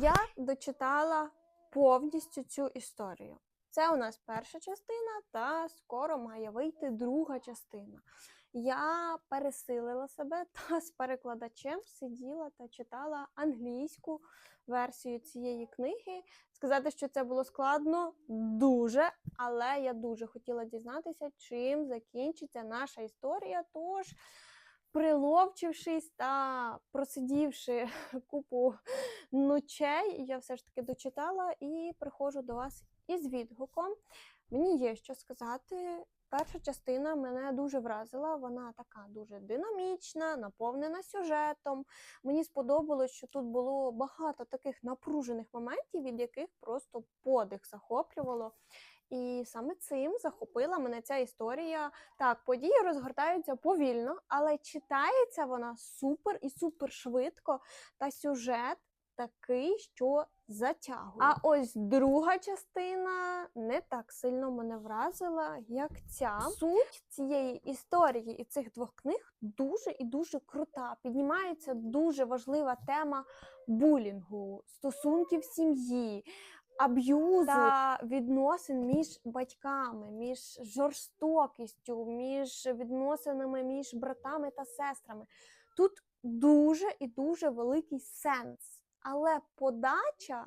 Я дочитала повністю цю історію. Це у нас перша частина, та скоро має вийти друга частина. Я пересилила себе та з перекладачем сиділа та читала англійську версію цієї книги. Сказати, що це було складно, дуже, але я дуже хотіла дізнатися, чим закінчиться наша історія. Тож, приловчившись та просидівши купу ночей, я все ж таки дочитала і приходжу до вас із відгуком. Мені є що сказати. Перша частина мене дуже вразила. Вона така дуже динамічна, наповнена сюжетом. Мені сподобалось, що тут було багато таких напружених моментів, від яких просто подих захоплювало. І саме цим захопила мене ця історія. Так, події розгортаються повільно, але читається вона супер і супер швидко. Та сюжет такий, що затягує. А ось друга частина не так сильно мене вразила, як ця. Суть цієї історії і цих двох книг дуже і дуже крута. Піднімається дуже важлива тема булінгу, стосунків сім'ї. Аб'юзу та відносин між батьками, між жорстокістю, між відносинами між братами та сестрами. Тут дуже і дуже великий сенс. Але подача,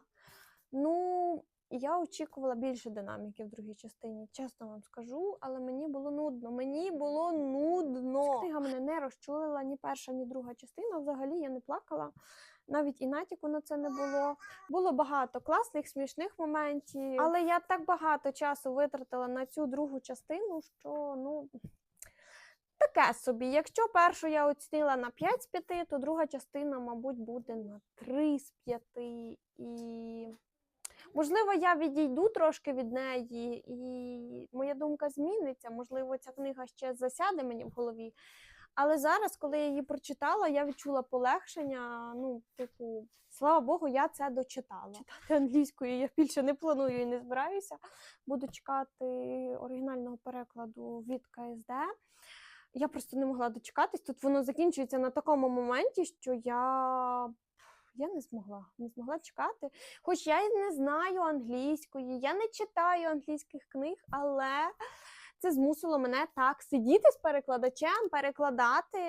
ну, я очікувала більше динаміки в другій частині, чесно вам скажу, але мені було нудно. Мені було нудно. Ця книга мене не розчулила ні перша, ні друга частина. Взагалі я не плакала. Навіть і натяку на це не було. Було багато класних, смішних моментів. Але я так багато часу витратила на цю другу частину, що ну. Таке собі. Якщо першу я оцінила на 5 з 5, то друга частина, мабуть, буде на 3 з 5. І можливо, я відійду трошки від неї, і моя думка зміниться. Можливо, ця книга ще засяде мені в голові. Але зараз, коли я її прочитала, я відчула полегшення. Ну, типу, слава Богу, я це дочитала. Читати англійською я більше не планую і не збираюся. Буду чекати оригінального перекладу від КСД. Я просто не могла дочекатись. Тут воно закінчується на такому моменті, що я. Я не змогла, не змогла чекати. Хоч я й не знаю англійської, я не читаю англійських книг, але це змусило мене так сидіти з перекладачем, перекладати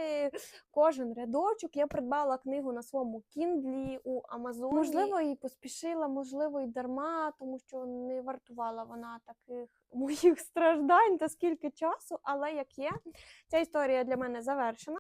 кожен рядочок. Я придбала книгу на своєму кіндлі у Амазоні. Можливо, і поспішила, можливо, і дарма, тому що не вартувала вона таких моїх страждань та скільки часу, але як є, ця історія для мене завершена.